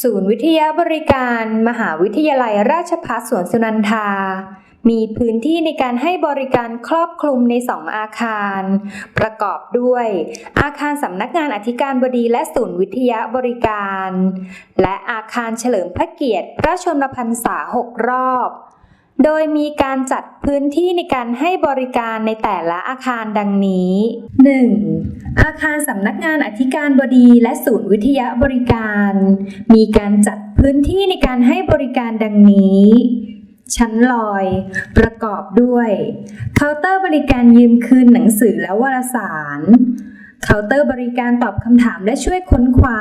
ศูนย์วิทยาบริการ มหาวิทยาลัยราชภัฏสวนสุนันทา มีพื้นที่ในการให้บริการครอบคลุมใน 2 อาคาร ประกอบด้วย อาคารสำนักงานอธิการบดีและศูนย์วิทยาบริการ และอาคารเฉลิมพระเกียรติ พระชนมพรรษา 6 รอบ โดยมีการจัดพื้นที่ในการให้บริการในแต่ละอาคารดังนี้ 1. อาคารสำนักงานอธิการบดีและศูนย์วิทยาบริการ มีการจัดพื้นที่ในการให้บริการดังนี้ ชั้นลอย ประกอบด้วย เคาน์เตอร์บริการยืมคืนหนังสือและวารสาร เคาน์เตอร์บริการตอบคำถามและช่วยค้นคว้า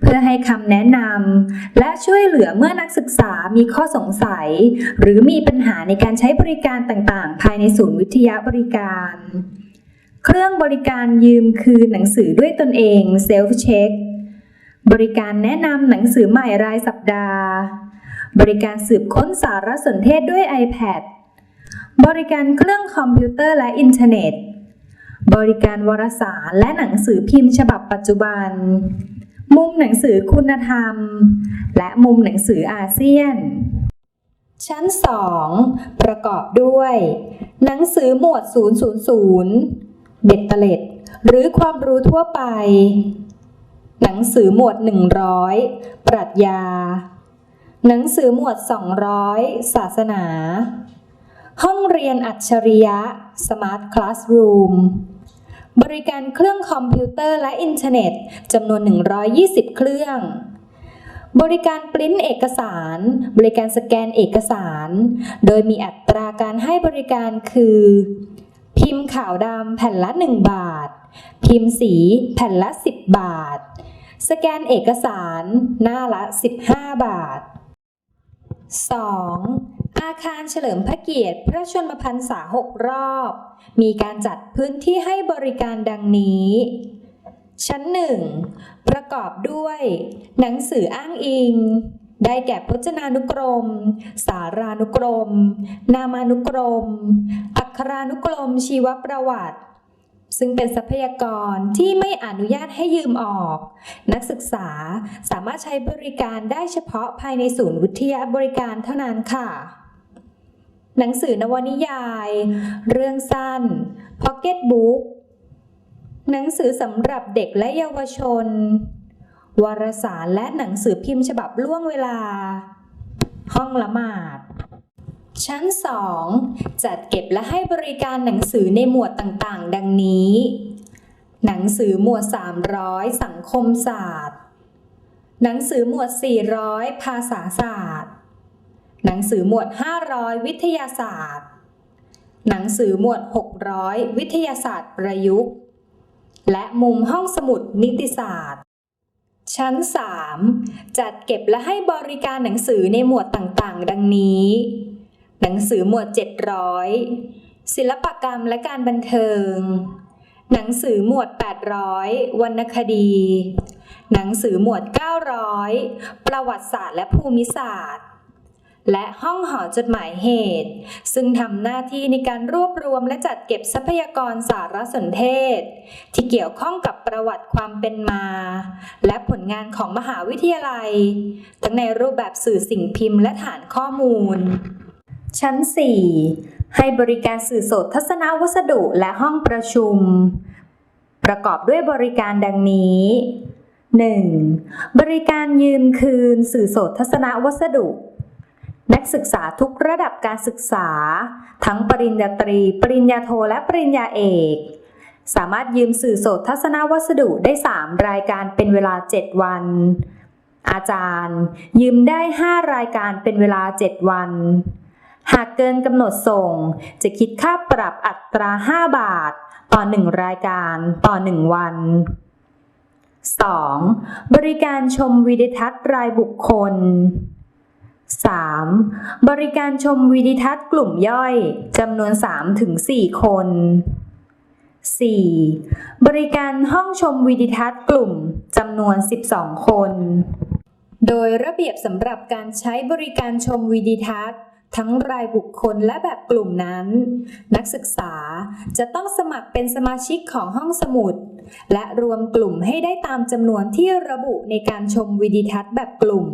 เพื่อให้คำแนะนำและช่วยเหลือเมื่อนักศึกษามีข้อสงสัย หรือมีปัญหาในการใช้บริการต่างๆ ภายในศูนย์วิทยาบริการ เครื่องบริการยืมคืนหนังสือด้วยตนเองเซลฟ์เช็คบริการแนะนำหนังสือใหม่รายสัปดาห์ บริการสืบค้นสารสนเทศด้วย iPad บริการเครื่องคอมพิวเตอร์และอินเทอร์เน็ต บริการวารสารและหนังสือพิมพ์ฉบับปัจจุบัน มุมหนังสือคุณธรรม และมุมหนังสืออาเซียน ชั้น 2 ประกอบด้วย หนังสือหมวด 000 เบ็ดเตล็ด หรือความรู้ทั่วไป หนังสือหมวด 100 ปรัชญา หนังสือหมวด 200 ศาสนา ห้องเรียนอัจฉริยะ Smart Classroom บริการเครื่องคอมพิวเตอร์และอินเทอร์เน็ตจำนวน 120 เครื่อง บริการปริ้นเอกสาร บริการสแกนเอกสาร โดยมีอัตราการให้บริการคือ พิมพ์ขาวดำแผ่นละ 1 บาท พิมพ์สีแผ่นละ 10 บาท สแกนเอกสารหน้าละ 15 บาท 2. อาคารเฉลิมพระเกียรติ พระชนมพรรษา6รอบ มีการจัดพื้นที่ให้บริการดังนี้ ชั้น1ประกอบด้วย หนังสืออ้างอิง ได้แก่พจนานุกรม สารานุกรม นามานุกรม อักขรานุกรมชีวประวัติซึ่งเป็นทรัพยากรที่ไม่อนุญาตให้ยืมออก นักศึกษาสามารถใช้บริการได้เฉพาะภายในศูนย์วิทยาบริการเท่านั้นค่ะ หนังสือนวนิยาย เรื่องสั้น พ็อกเก็ตบุ๊ก หนังสือสำหรับเด็กและเยาวชน วารสารและหนังสือพิมพ์ฉบับล่วงเวลา ห้องละหมาด ชั้น 2 จัดเก็บและให้บริการหนังสือในหมวดต่างๆ ดังนี้ หนังสือหมวด 300 สังคมศาสตร์ หนังสือหมวด 400 ภาษาศาสตร์ หนังสือหมวด 500 วิทยาศาสตร์ หนังสือหมวด 600 วิทยาศาสตร์ประยุกต์ และมุมห้องสมุดนิติศาสตร์ ชั้น 3 จัดเก็บและให้บริการหนังสือในหมวดต่างๆ ดังนี้ หนังสือหมวด 700 ศิลปกรรมและการบันเทิง หนังสือหมวด 800 วรรณคดี หนังสือหมวด 900 ประวัติศาสตร์และภูมิศาสตร์ และห้องหอจดหมายเหตุ ซึ่งทำหน้าที่ในการรวบรวมและจัดเก็บทรัพยากรสารสนเทศ ที่เกี่ยวข้องกับประวัติความเป็นมา และผลงานของมหาวิทยาลัย ทั้งในรูปแบบสื่อสิ่งพิมพ์และฐานข้อมูล ชั้น 4 ให้บริการสื่อสดทัศนวัสดุและห้องประชุม ประกอบด้วยบริการดังนี้ 1. บริการยืมคืนสื่อสดทัศนวัสดุ นักศึกษาทุกระดับการศึกษา ทั้งปริญญาตรี ปริญญาโท และปริญญาเอก สามารถยืมสื่อสดทัศนวัสดุได้ 3 รายการเป็นเวลา 7 วัน อาจารย์ ยืมได้ 5 รายการเป็นเวลา 7 วัน หากเกินกำหนดส่ง จะคิดค่าปรับอัตรา 5 บาท ต่อ 1 รายการต่อ 1 วัน 2. บริการชมวิดีทัศน์รายบุคคล 3. บริการชมวิดีทัศน์กลุ่มย่อยจำนวน 3-4 คน 4. บริการห้องชมวิดีทัศน์กลุ่มจำนวน 12 คน โดยระเบียบสำหรับการใช้บริการชมวิดีทัศน์ ทั้งรายบุคคลและแบบกลุ่มนั้น นักศึกษาจะต้องสมัครเป็นสมาชิกของห้องสมุด และรวมกลุ่มให้ได้ตามจำนวนที่ระบุในการชมวิดีทัศน์แบบกลุ่ม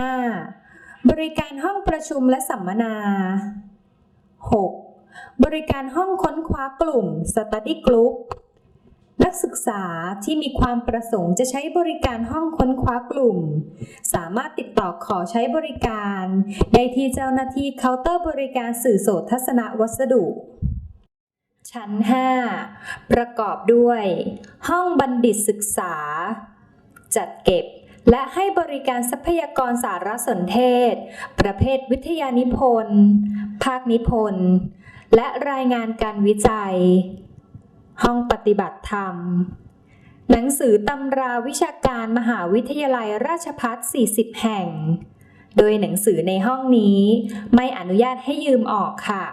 5. บริการห้องประชุมและสัมมนา 6. บริการห้องค้นคว้ากลุ่ม Study Group นักศึกษาที่มีความประสงค์จะใช้บริการห้องค้นคว้ากลุ่ม สามารถติดต่อขอใช้บริการ ได้ที่เจ้าหน้าที่เคาน์เตอร์บริการสื่อโสตทัศนวัสดุ ชั้น 5 ประกอบด้วย ห้องบัณฑิตศึกษา จัดเก็บ และให้บริการทรัพยากรสารสนเทศ ประเภทวิทยานิพนธ์ ภาคนิพนธ์ และรายงานการวิจัย ห้องปฏิบัติธรรม หนังสือตำราวิชาการมหาวิทยาลัยราชภัฏ40 แห่ง โดยหนังสือในห้องนี้ไม่อนุญาตให้ยืมออกค่ะ